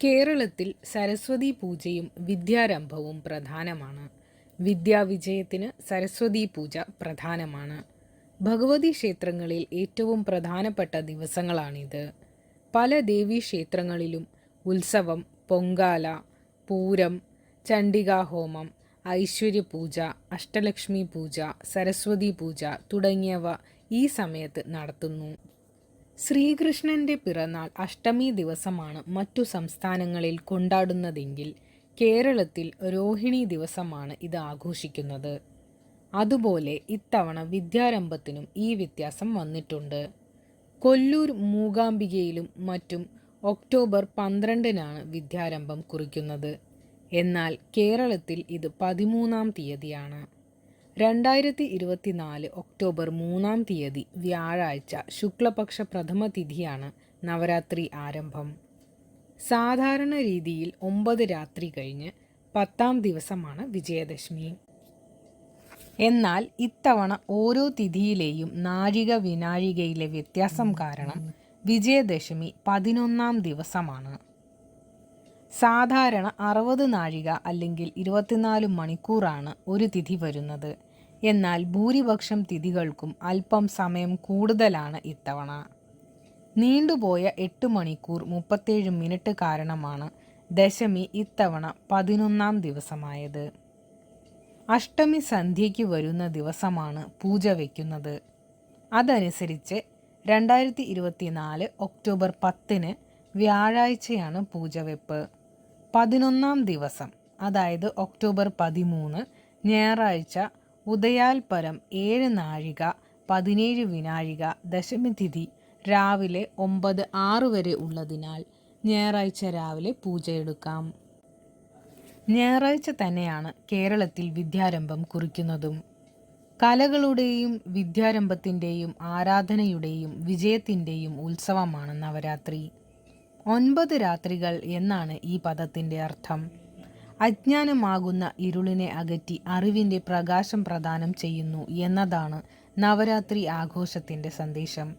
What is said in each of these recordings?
കേരളത്തിൽ സരസ്വതി പൂജയും വിദ്യാരംഭവും പ്രധാനമാണ്. വിദ്യാവിജയത്തിന് സരസ്വതി പൂജ പ്രധാനമാണ്. ഭഗവതി ക്ഷേത്രങ്ങളിൽ ഏറ്റവും പ്രധാനപ്പെട്ട ദിവസങ്ങളാണിത്. പല ദേവീ ക്ഷേത്രങ്ങളിലും ഉത്സവം പൊങ്കാല പൂരം ചണ്ഡികാഹോമം ഐശ്വര്യപൂജ അഷ്ടലക്ഷ്മി പൂജ സരസ്വതി പൂജ തുടങ്ങിയവ ഈ സമയത്ത് നടത്തുന്നു. ശ്രീകൃഷ്ണന്റെ പിറന്നാൾ അഷ്ടമി ദിവസമാണ് മറ്റു സംസ്ഥാനങ്ങളിൽ കൊണ്ടാടുന്നതെങ്കിൽ കേരളത്തിൽ രോഹിണി ദിവസമാണ് ഇത് ആഘോഷിക്കുന്നത്. അതുപോലെ ഇത്തവണ വിദ്യാരംഭത്തിനും ഈ വ്യത്യാസം വന്നിട്ടുണ്ട്. കൊല്ലൂർ മൂകാംബികയിലും മറ്റും ഒക്ടോബർ പന്ത്രണ്ടിനാണ് വിദ്യാരംഭം കുറിക്കുന്നത്. എന്നാൽ കേരളത്തിൽ ഇത് പതിമൂന്നാം തീയതിയാണ്. രണ്ടായിരത്തി ഇരുപത്തിനാല് ഒക്ടോബർ മൂന്നാം തീയതി വ്യാഴാഴ്ച ശുക്ലപക്ഷ പ്രഥമ തിഥിയാണ് നവരാത്രി ആരംഭം. സാധാരണ രീതിയിൽ ഒമ്പത് രാത്രി കഴിഞ്ഞ് പത്താം ദിവസമാണ് വിജയദശമി. എന്നാൽ ഇത്തവണ ഓരോ തിഥിയിലെയും നാഴിക വിനാഴികയിലെ വ്യത്യാസം കാരണം വിജയദശമി പതിനൊന്നാം ദിവസമാണ്. സാധാരണ അറുപത് നാഴിക അല്ലെങ്കിൽ ഇരുപത്തിനാല് മണിക്കൂറാണ് ഒരു തിഥി വരുന്നത്. എന്നാൽ ഭൂരിപക്ഷം തിഥികൾക്കും അല്പം സമയം കൂടുതലാണ് ഇത്തവണ. നീണ്ടുപോയ എട്ട് മണിക്കൂർ മുപ്പത്തേഴ് മിനിറ്റ് കാരണമാണ് ദശമി ഇത്തവണ പതിനൊന്നാം ദിവസമായത്. അഷ്ടമി സന്ധ്യയ്ക്ക് വരുന്ന ദിവസമാണ് പൂജ വയ്ക്കുന്നത്. അതനുസരിച്ച് രണ്ടായിരത്തി ഇരുപത്തിനാല് ഒക്ടോബർ പത്തിന് വ്യാഴാഴ്ചയാണ് പൂജവെപ്പ്. പതിനൊന്നാം ദിവസം അതായത് ഒക്ടോബർ പതിമൂന്ന് ഞായറാഴ്ച ഉദയാൽപരം ഏഴ് നാഴിക പതിനേഴ് വിനാഴിക ദശമിതിഥി രാവിലെ ഒമ്പത് ആറ് വരെ ഉള്ളതിനാൽ ഞായറാഴ്ച രാവിലെ പൂജയെടുക്കാം ഞായറാഴ്ച തന്നെയാണ് കേരളത്തിൽ വിദ്യാരംഭം കുറിക്കുന്നതും. കലകളുടെയും വിദ്യാരംഭത്തിന്റെയും ആരാധനയുടെയും വിജയത്തിന്റെയും ഉത്സവമാണ് നവരാത്രി. ഒൻപത് രാത്രികൾ എന്നാണ് ഈ പദത്തിന്റെ അർത്ഥം. അജ്ഞാനമാകുന്ന ഇരുളിനെ അകറ്റി അറിവിന്റെ പ്രകാശം പ്രദാനം ചെയ്യുന്നു എന്നതാണ് നവരാത്രി ആഘോഷത്തിന്റെ സന്ദേശം.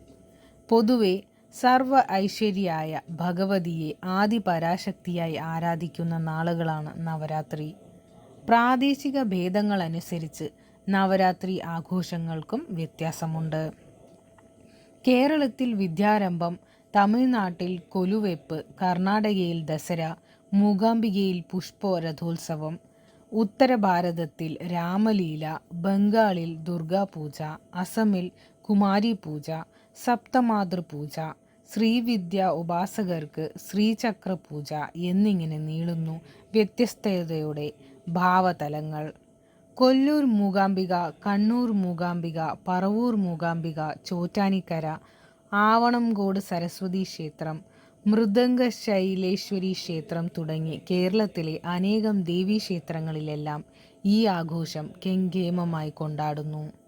പൊതുവെ സർവ ഐശ്വര്യായ ഭഗവതിയെ ആദി പരാശക്തിയായി ആരാധിക്കുന്ന നാളുകളാണ് നവരാത്രി. പ്രാദേശിക ഭേദങ്ങളനുസരിച്ച് നവരാത്രി ആഘോഷങ്ങൾക്കും വ്യത്യാസമുണ്ട്. കേരളത്തിൽ വിദ്യാരംഭം തമിഴ്നാട്ടിൽ കൊലുവെപ്പ് കർണാടകയിൽ ദസര മൂകാംബികയിൽ പുഷ്പരഥോത്സവം ഉത്തരഭാരതത്തിൽ രാമലീല ബംഗാളിൽ ദുർഗാപൂജ അസമിൽ കുമാരി പൂജ സപ്തമാതൃ പൂജ ശ്രീവിദ്യ ഉപാസകർക്ക് ശ്രീചക്ര പൂജ എന്നിങ്ങനെ നീളുന്നു വ്യത്യസ്തതയുടെ ഭാവതലങ്ങൾ. കൊല്ലൂർ മൂകാംബിക കണ്ണൂർ മൂകാംബിക പറവൂർ മൂകാംബിക ചോറ്റാനിക്കര ആവണംകോട് സരസ്വതി ക്ഷേത്രം മൃദംഗ ശൈലേശ്വരി ക്ഷേത്രം തുടങ്ങി കേരളത്തിലെ അനേകം ദേവീക്ഷേത്രങ്ങളിലെല്ലാം ഈ ആഘോഷം കെങ്കേമമായി കൊണ്ടാടുന്നു.